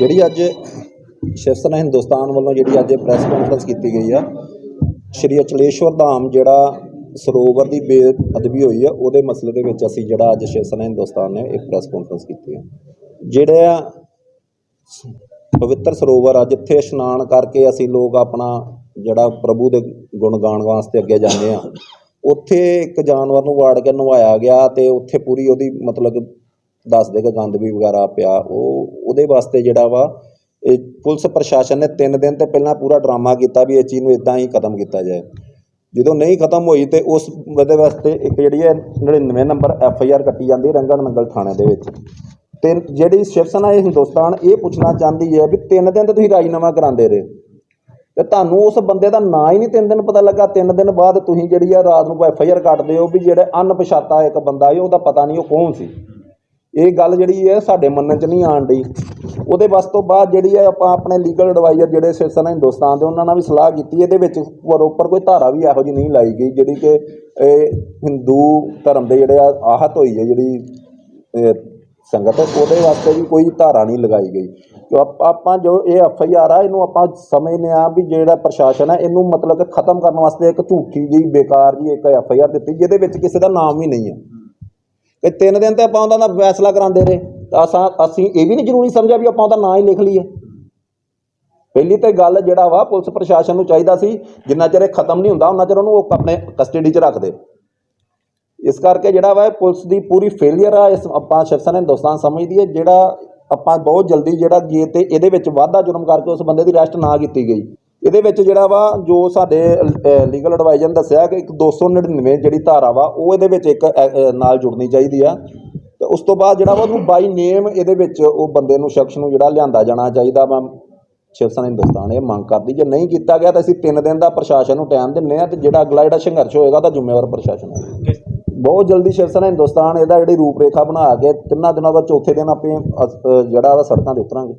ਜਿਹੜੀ ਅੱਜ ਸ਼ਿਵ ਸੈਨਾ ਹਿੰਦੁਸਤਾਨ ਵੱਲੋਂ ਜਿਹੜੀ ਅੱਜ ਪ੍ਰੈਸ ਕਾਨਫਰੰਸ ਕੀਤੀ ਗਈ ਆ, ਸ਼੍ਰੀ ਅਚਲੇਸ਼ਵਰ ਧਾਮ ਜਿਹੜਾ ਸਰੋਵਰ ਦੀ ਬੇਅਦਬੀ ਹੋਈ ਆ, ਉਹਦੇ ਮਸਲੇ ਦੇ ਵਿੱਚ ਅਸੀਂ ਜਿਹੜਾ ਅੱਜ ਸ਼ਿਵ ਸੈਨਾ ਹਿੰਦੁਸਤਾਨ ਨੇ ਇਹ ਪ੍ਰੈਸ ਕਾਨਫਰੰਸ ਕੀਤੀ ਆ। ਜਿਹੜਾ ਪਵਿੱਤਰ ਸਰੋਵਰ ਆ, ਜਿੱਥੇ ਇਸ਼ਨਾਨ ਕਰਕੇ ਅਸੀਂ ਲੋਕ ਆਪਣਾ ਜਿਹੜਾ ਪ੍ਰਭੂ ਦੇ ਗੁਣ ਗਾਣ ਵਾਸਤੇ ਅੱਗੇ ਜਾਂਦੇ ਆ, ਉੱਥੇ ਇੱਕ ਜਾਨਵਰ ਨੂੰ ਵਾੜ ਕੇ ਨਵਾਇਆ ਗਿਆ ਤੇ ਉੱਥੇ ਪੂਰੀ ਉਹਦੀ ਮਤਲਬ ਦੱਸਦੇ ਕਿ ਗੰਦ ਵੀ ਵਗੈਰਾ ਪਿਆ, ਉਹ ਉਹਦੇ ਵਾਸਤੇ ਜਿਹੜਾ ਵਾ, ਇਹ ਪੁਲਿਸ ਪ੍ਰਸ਼ਾਸਨ ਨੇ 3 ਦਿਨ ਤੇ ਪਹਿਲਾਂ ਪੂਰਾ ਡਰਾਮਾ ਕੀਤਾ ਵੀ ਇਹ ਚੀਜ਼ ਨੂੰ ਇਦਾਂ ਹੀ ਖਤਮ ਕੀਤਾ ਜਾਏ। ਜਦੋਂ ਨਹੀਂ ਖਤਮ ਹੋਈ ਤੇ ਉਸ ਉਹਦੇ ਵਾਸਤੇ ਇੱਕ ਜਿਹੜੀ ਹੈ 99 ਨੰਬਰ ਐਫ ਆਈ ਆਰ ਕੱਟੀ ਜਾਂਦੀ ਹੈ ਰੰਗਣ ਨੰਗਲ ਥਾਣੇ ਦੇ ਵਿੱਚ। ਤੇ ਜਿਹੜੀ ਸ਼ਿਵ ਸੈਨਾ ਇਹ ਹਿੰਦੁਸਤਾਨ, ਇਹ ਪੁੱਛਣਾ ਚਾਹੁੰਦੀ ਹੈ ਵੀ 3 ਦਿਨ ਤੇ ਤੁਸੀਂ ਰਾਜੀਨਾਮਾ ਕਰਾਉਂਦੇ ਰਹੇ। ਤੇ ਤੁਹਾਨੂੰ ਉਸ ਬੰਦੇ ਦਾ ਨਾਂ ਹੀ ਨਹੀਂ ਤਿੰਨ ਦਿਨ ਪਤਾ ਲੱਗਾ, ਤਿੰਨ ਦਿਨ ਬਾਅਦ ਤੁਸੀਂ ਜਿਹੜੀ ਆ ਰਾਤ ਨੂੰ ਐਫ ਆਈ ਆਰ ਕੱਟਦੇ ਹੋ ਵੀ ਜਿਹੜਾ ਅਣਪਛਾਤਾ ਇੱਕ ਬੰਦਾ ਹੈ ਉਹਦਾ ਪਤਾ ਨਹੀਂ ਉਹ ਕੌਣ ਸੀ। ਇਹ ਗੱਲ ਜਿਹੜੀ ਹੈ ਸਾਡੇ ਮੰਨਣ 'ਚ ਨਹੀਂ ਆਣ ਡਈ। ਉਹਦੇ ਬਸ ਤੋਂ ਬਾਅਦ ਜਿਹੜੀ ਹੈ ਆਪਾਂ ਆਪਣੇ ਲੀਗਲ ਐਡਵਾਈਜ਼ਰ ਜਿਹੜੇ ਸ਼ਿਵ ਹਿੰਦੁਸਤਾਨ ਦੇ, ਉਹਨਾਂ ਨਾਲ ਵੀ ਸਲਾਹ ਕੀਤੀ। ਇਹਦੇ ਵਿੱਚ ਪ੍ਰੋਪਰ ਕੋਈ ਧਾਰਾ ਵੀ ਇਹੋ ਜਿਹੀ ਨਹੀਂ ਲਾਈ ਗਈ, ਜਿਹੜੀ ਕਿ ਇਹ ਹਿੰਦੂ ਧਰਮ ਦੇ ਜਿਹੜੇ ਆ, ਆਹਤ ਹੋਈ ਹੈ ਜਿਹੜੀ ਸੰਗਤ। ਉਹਦੇ ਵਾਸਤੇ ਵੀ ਕੋਈ ਧਾਰਾ ਨਹੀਂ ਲਗਾਈ ਗਈ। ਜੋ ਆਪਾਂ ਜੋ ਇਹ ਐਫ ਆਈ ਆਰ ਆ, ਇਹਨੂੰ ਆਪਾਂ ਸਮਝਦੇ ਆ ਵੀ ਜਿਹੜਾ ਪ੍ਰਸ਼ਾਸਨ ਹੈ, ਇਹਨੂੰ ਮਤਲਬ ਕਿ ਖਤਮ ਕਰਨ ਵਾਸਤੇ ਇੱਕ ਝੂਠੀ ਜਿਹੀ ਬੇਕਾਰ ਜੀ ਇੱਕ ਐਫ ਆਈ ਆਰ ਦਿੱਤੀ, ਜਿਹਦੇ ਵਿੱਚ ਕਿਸੇ ਦਾ ਨਾਮ ਵੀ ਨਹੀਂ ਹੈ। ਕਿ ਤਿੰਨ ਦਿਨ ਤੇ ਆਪਾਂ ਉਹਦਾ ਦਾ ਫੈਸਲਾ ਕਰਾਉਂਦੇ ਰਹੇ। ਅਸਾਂ ਅਸੀਂ ਇਹ ਵੀ ਨਹੀਂ ਜ਼ਰੂਰੀ ਸਮਝਿਆ ਵੀ ਆਪਾਂ ਉਹਦਾ ਨਾਂ ਹੀ ਲਿਖ ਲਈਏ। ਪਹਿਲੀ ਤੇ ਗੱਲ ਜਿਹੜਾ ਵਾ, ਪੁਲਿਸ ਪ੍ਰਸ਼ਾਸਨ ਨੂੰ ਚਾਹੀਦਾ ਸੀ, ਜਿੰਨਾ ਚਿਰ ਇਹ ਖਤਮ ਨਹੀਂ ਹੁੰਦਾ, ਉਹਨਾਂ ਚਿਰ ਉਹਨੂੰ ਉਹ ਆਪਣੇ ਕਸਟਡੀ 'ਚ ਰੱਖਦੇ ਇਸ ਕਰਕੇ ਜਿਹੜਾ ਵਾ ਪੁਲਿਸ ਦੀ ਪੂਰੀ ਫੇਲਿਅਰ ਆ, ਇਸ ਆਪਾਂ ਸ਼ਿਵ ਨੇ ਹਿੰਦੁਸਤਾਨ ਸਮਝਦੀ ਹੈ, ਜਿਹੜਾ ਆਪਾਂ ਬਹੁਤ ਜਲਦੀ ਜਿਹੜਾ ਗਏ ਤੇ ਇਹਦੇ ਵਿੱਚ ਵਾਧਾ ਜੁਰਮ ਕਰਕੇ ਉਸ ਬੰਦੇ ਦੀ ਅਰੈਸਟ ਨਾ ਕੀਤੀ ਗਈ। ਇਹਦੇ ਵਿੱਚ ਜਿਹੜਾ ਵਾ ਜੋ ਸਾਡੇ ਲੀਗਲ ਐਡਵਾਈਜ਼ਰ ਨੇ ਦੱਸਿਆ ਕਿ ਇੱਕ 299 ਜਿਹੜੀ ਧਾਰਾ ਵਾ ਉਹ ਇਹਦੇ ਵਿੱਚ ਇੱਕ ਨਾਲ ਜੁੜਨੀ ਚਾਹੀਦੀ ਆ। ਤੇ ਉਸ ਤੋਂ ਬਾਅਦ ਜਿਹੜਾ ਵਾ ਉਹਨੂੰ ਬਾਈ ਨੇਮ ਇਹਦੇ ਵਿੱਚ ਉਹ ਬੰਦੇ ਨੂੰ ਸ਼ਖਸ ਨੂੰ ਜਿਹੜਾ ਲਿਆਂਦਾ ਜਾਣਾ ਚਾਹੀਦਾ ਵਾ। ਸ਼ਿਵ ਸੈਨਾ ਹਿੰਦੁਸਤਾਨ ਇਹ ਮੰਗ ਕਰਦੀ। ਜੇ ਨਹੀਂ ਕੀਤਾ ਗਿਆ ਤਾਂ ਅਸੀਂ 3 ਦਿਨ ਦਾ ਪ੍ਰਸ਼ਾਸਨ ਨੂੰ ਟਾਈਮ ਦਿੰਨੇ ਆ ਤੇ ਜਿਹੜਾ ਅਗਲਾ ਜਿਹੜਾ ਸੰਘਰਸ਼ ਹੋਏਗਾ ਉਹਦਾ ਜ਼ਿੰਮੇਵਾਰ ਪ੍ਰਸ਼ਾਸਨ ਹੈ ਬਹੁਤ ਜਲਦੀ ਸ਼ਿਵ ਸੈਨਾ ਹਿੰਦੁਸਤਾਨ ਇਹਦਾ ਜਿਹੜੀ ਰੂਪਰੇਖਾ ਬਣਾ ਕੇ ਤਿੰਨਾਂ ਦਿਨਾਂ ਦਾ ਚੌਥੇ ਦਿਨ ਆਪੇ ਜਿਹੜਾ ਵਾ ਸੜਕਾਂ ਤੇ ਉਤਰਾਂਗੇ।